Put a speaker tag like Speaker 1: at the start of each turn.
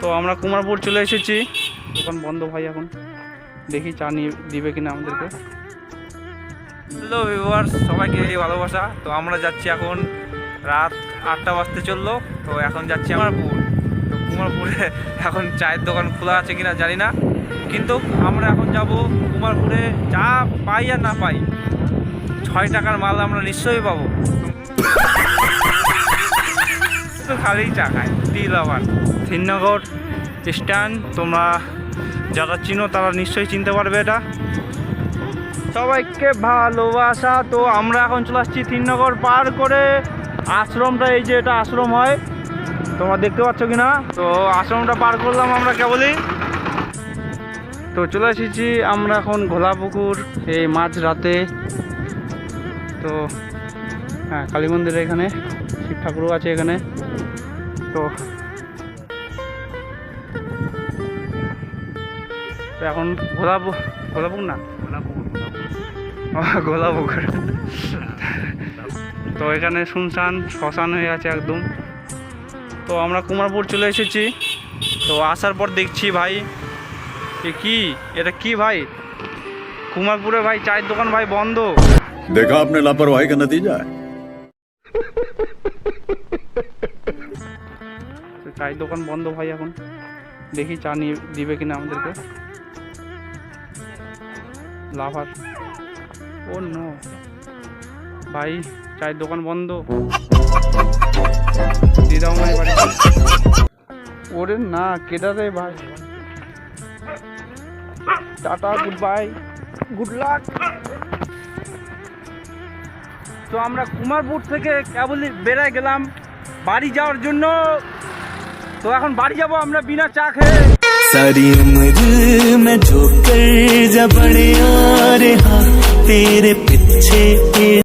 Speaker 1: তো আমরা কুমারপুর চলে এসেছি। দোকান বন্ধ ভাই এখন। দেখি চা নিয়ে দিবে কিনা আমাদেরকে। হ্যালো ভিউয়ার্স, সবাইকে ভালোবাসা। তো আমরা যাচ্ছি এখন রাত আটটা বাজতে চলল। তো এখন যাচ্ছি কুমারপুর। তো কুমারপুরে এখন চায়ের দোকান খোলা আছে কিনা জানি না। কিন্তু আমরা এখন যাব কুমারপুরে। চা পাই আর না পাই, ছয় টাকার মাল আমরা নিশ্চয়ই পাবো। তো খালি চা খায় টি লাভার শ্রীনগর স্ট্যান্ড, তোমরা যারা চিনো তারা নিশ্চয়ই চিনতে পারবে এটা। সবাইকে ভালোবাসা। তো আমরা এখন চলে আসছি তিননগর পার করে। আশ্রমটা এই যে এটা আশ্রম হয়। তোমরা দেখতে পাচ্ছ কি না তো আশ্রমটা পার করলাম আমরা কেবলই। তো চলে এসেছি আমরা এখন ঘোলাপুকুর, এই মাঝ রাতে। তো হ্যাঁ কালী মন্দিরের এখানে শিব ঠাকুরও আছে এখানে। তো। এখন গোলাপ না? গোলাপুক তো এখানে শুনশান, শ্মশান হয়ে আছে একদম। তো আমরা কুমারপুর চলে এসেছি। তো আসার পর দেখছি ভাই কি? এটা কি ভাই? কুমারপুরে ভাই, চায়ের দোকান ভাই বন্ধ।
Speaker 2: দেখা আপনি লাপরওয়াহি দিয়ে
Speaker 1: নতিজা চায়ের দোকান বন্ধ ভাই এখন। দেখি চা নিয়ে দিবে কিনা আমাদেরকে। লাভার। Oh no. ভাই, চায়ের দোকান বন্ধ। ওরে না কেটা রে ভাই? Tata goodbye good luck তো আমরা কুমারপুর থেকে কেবলই বেড়ায় গেলাম। বাড়ি যাওয়ার জন্য। তো এখন বাড়ি যাব, আমরা বিনা চা খেয়ে।
Speaker 3: সারি উমর মে ঝোকর যা বড়ে আ রে হা পিছে